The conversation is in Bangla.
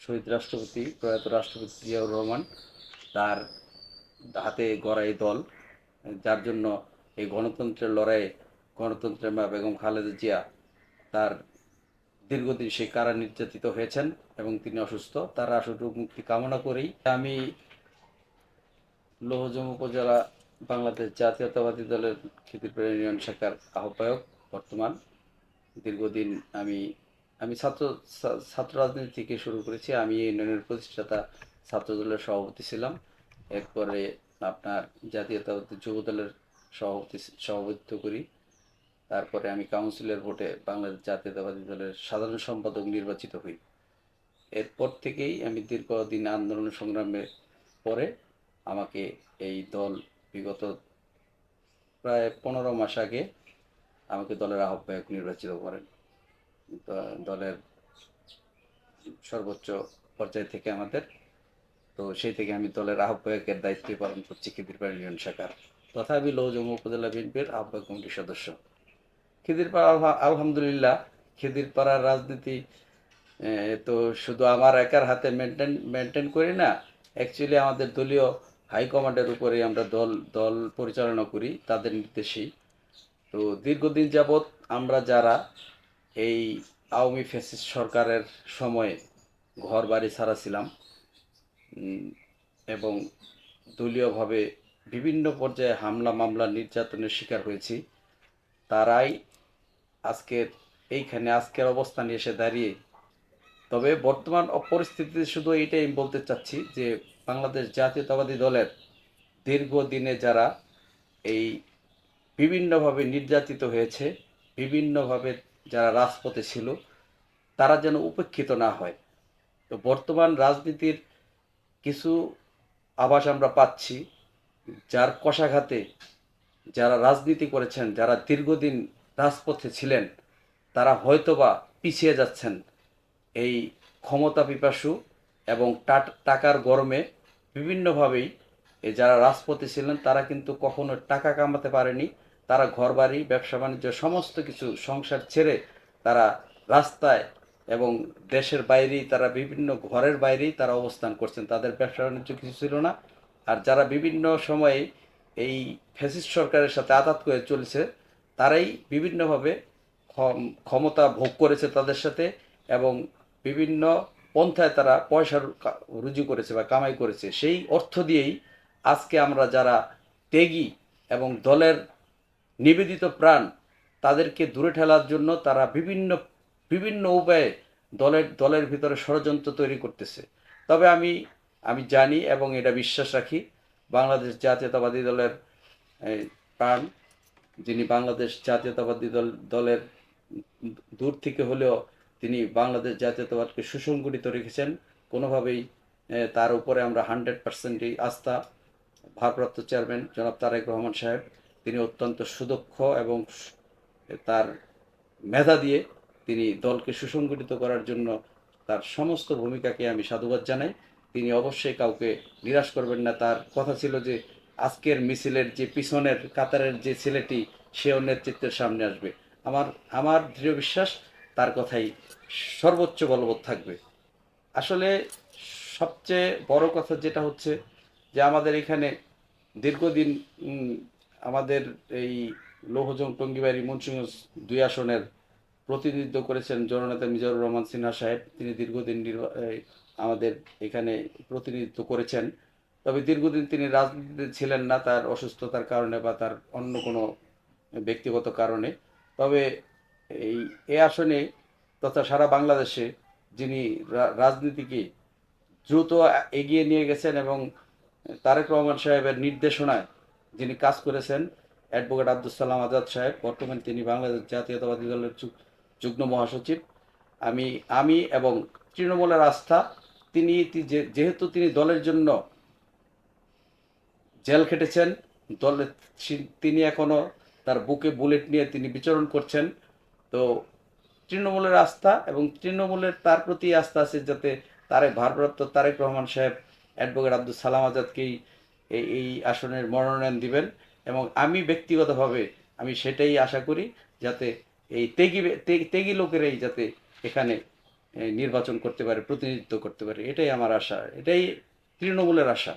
শহীদ রাষ্ট্রপতি, প্রয়াত রাষ্ট্রপতি জিয়াউর রহমান তার হাতে গড়া এই দল, যার জন্য এই গণতন্ত্রের লড়াইয়ে গণতন্ত্রের মা বেগম খালেদা জিয়া তার দীর্ঘদিন সেই কারা নির্যাতিত হয়েছেন এবং তিনি অসুস্থ, তার আশুরোগ মুক্তি কামনা করেই আমি লৌহজম উপজেলা বাংলাদেশ জাতীয়তাবাদী দলের খিদিরপুর ইউনিয়ন শাখার আহ্বায়ক, বর্তমান দীর্ঘদিন আমি আমি ছাত্র ছাত্র রাজনীতি থেকে শুরু করেছি। আমি ইউনিয়নের প্রতিষ্ঠাতা ছাত্র দলের সভাপতি ছিলাম। এরপরে আপনার জাতীয়তাবাদী যুব দলের সভাপতি, সভাপতিত্ব করি। তারপরে আমি কাউন্সিলের ভোটে বাংলাদেশ জাতীয়তাবাদী দলের সাধারণ সম্পাদক নির্বাচিত হই। এরপর থেকেই আমি দীর্ঘদিন আন্দোলন সংগ্রামের পরে আমাকে এই দল বিগত প্রায় পনেরো মাস আগে আমাকে দলের আহ্বায়ক নির্বাচিত করেন। দলের সর্বোচ্চ পর্যায় থেকে আমাদের। তো সেই থেকে আমি দলের আহ্বায়কের দায়িত্ব পালন করছি খিদিরপাড়া ইউনিয়ন শাখার। তথা আমি লৌজম উপজেলা বিএনপির আহ্বায়ক কমিটির সদস্য। খিদিরপাড়া আলহা- আলহামদুলিল্লাহ, খিদিরপাড়ার রাজনীতি তো শুধু আমার একার হাতে মেনটেন মেনটেন করি না অ্যাকচুয়ালি আমাদের দলীয় হাইকমান্ডের উপরে আমরা দল দল পরিচালনা করি, তাদের নির্দেশেই। তো দীর্ঘদিন যাবৎ আমরা যারা এই আওয়ামী ফ্যাসিস্ট সরকারের সময়ে ঘর বাড়ি ছাড়া ছিলাম এবং দলীয়ভাবে বিভিন্ন পর্যায়ে হামলা, মামলা, নির্যাতনের শিকার হয়েছি। তারাই আজকের, এইখানে আজকের অবস্থানে এসে দাঁড়িয়ে, তবে বর্তমান পরিস্থিতিতে শুধু এটাই আমি বলতে চাচ্ছি যে বাংলাদেশ জাতীয়তাবাদী দলের দীর্ঘদিনে যারা এই বিভিন্নভাবে নির্যাতিত হয়েছে, বিভিন্নভাবে যারা রাজপথে ছিল, তারা যেন উপেক্ষিত না হয়। তো বর্তমান রাজনীতির কিছু আভাস আমরা পাচ্ছি, যার কষাঘাতে যারা রাজনীতি করেছেন, যারা দীর্ঘদিন রাজপথে ছিলেন, তারা হয়তোবা পিছিয়ে যাচ্ছেন এই ক্ষমতা পিপাসু এবং টাকার গরমে। বিভিন্নভাবেই যারা রাজপথে ছিলেন, তারা কিন্তু কখনো টাকা কামাতে পারেনি তারা ঘরবাড়ি, ব্যবসা বাণিজ্য, সমস্ত কিছু সংসার ছেড়ে তারা রাস্তায় এবং দেশের বাইরেই তারা বিভিন্ন ঘরের বাইরেই তারা অবস্থান করছেন। তাদের ব্যবসা বাণিজ্য কিছু ছিল না। আর যারা বিভিন্ন সময়ে এই ফ্যাসিস্ট সরকারের সাথে আঘাত করে চলছে, তারাই বিভিন্নভাবে ক্ষমতা ভোগ করেছে তাদের সাথে এবং বিভিন্ন পন্থায় তারা পয়সা রুজু করেছে বা কামাই করেছে। সেই অর্থ দিয়েই আজকে আমরা যারা ত্যাগী এবং দলের নিবেদিত প্রাণ তাদেরকে দূরে ঠেলার জন্য তারা বিভিন্ন বিভিন্ন উপায়ে দলের দলের ভিতরে ষড়যন্ত্র তৈরি করতেছে। তবে আমি আমি জানি এবং এটা বিশ্বাস রাখি, বাংলাদেশ জাতীয়তাবাদী দলের প্রাণ, যিনি বাংলাদেশ জাতীয়তাবাদী দল, দলের দূর থেকে হলেও তিনি বাংলাদেশ জাতীয়তাবাদকে সুসংগঠিত রেখেছেন, কোনোভাবেই তার উপরে আমরা হান্ড্রেড পার্সেন্টই আস্থা, ভারপ্রাপ্ত চেয়ারম্যান জনাব তারেক রহমান সাহেব তিনি অত্যন্ত সুদক্ষ এবং তার মেধা দিয়ে তিনি দলকে সুসংগঠিত করার জন্য তার সমস্ত ভূমিকাকে আমি সাধুবাদ জানাই। তিনি অবশ্যই কাউকে নিরাশ করবেন না। তার কথা ছিল যে, আজকের মিছিলের যে পিছনের কাতারের যে ছেলেটি, সেও নেতৃত্বের সামনে আসবে। আমার আমার দৃঢ় বিশ্বাস, তার কথাই সর্বোচ্চ বলবৎ থাকবে। আসলে সবচেয়ে বড় কথা যেটা হচ্ছে যে, আমাদের এখানে দীর্ঘদিন আমাদের এই লৌহজং টঙ্গিবাড়ি মুন্সিগঞ্জ দুই আসনের প্রতিনিধিত্ব করেছেন জননেতা মিজানুর রহমান সিনহা সাহেব। তিনি দীর্ঘদিন আমাদের এখানে প্রতিনিধিত্ব করেছেন। তবে দীর্ঘদিন তিনি রাজনীতিতে ছিলেন না, তার অসুস্থতার কারণে বা তার অন্য কোনো ব্যক্তিগত কারণে। তবে এই, এ আসনে তথা সারা বাংলাদেশে যিনি রাজনীতিকে দ্রুত এগিয়ে নিয়ে গেছেন এবং তারেক রহমান সাহেবের নির্দেশনায় যিনি কাজ করেছেন, অ্যাডভোকেট আব্দুল সালাম আজাদ সাহেব, বর্তমানে তিনি বাংলাদেশ জাতীয়তাবাদী দলের যুগ- যুগ্ম মহাসচিব। আমি আমি এবং তৃণমূলের আস্থা, তিনি যেহেতু তিনি দলের জন্য জেল খেটেছেন, দলে তিনি এখনও তার বুকে বুলেট নিয়ে তিনি বিচরণ করছেন। তো তৃণমূলের আস্থা এবং তৃণমূলের তার প্রতি আস্থা আছে যাতে তারেক ভারপ্রাপ্ত তারেক রহমান সাহেব, অ্যাডভোকেট আব্দুল সালাম আজাদকেই এই এই আসনের মনোনয়ন দিবেন এবং আমি ব্যক্তিগতভাবে আমি সেটাই আশা করি যাতে এই তেগি তেগি লোকেরাই যাতে এখানে নির্বাচন করতে পারে, প্রতিনিধিত্ব করতে পারে, এটাই আমার আশা, এটাই তৃণমূলের আশা।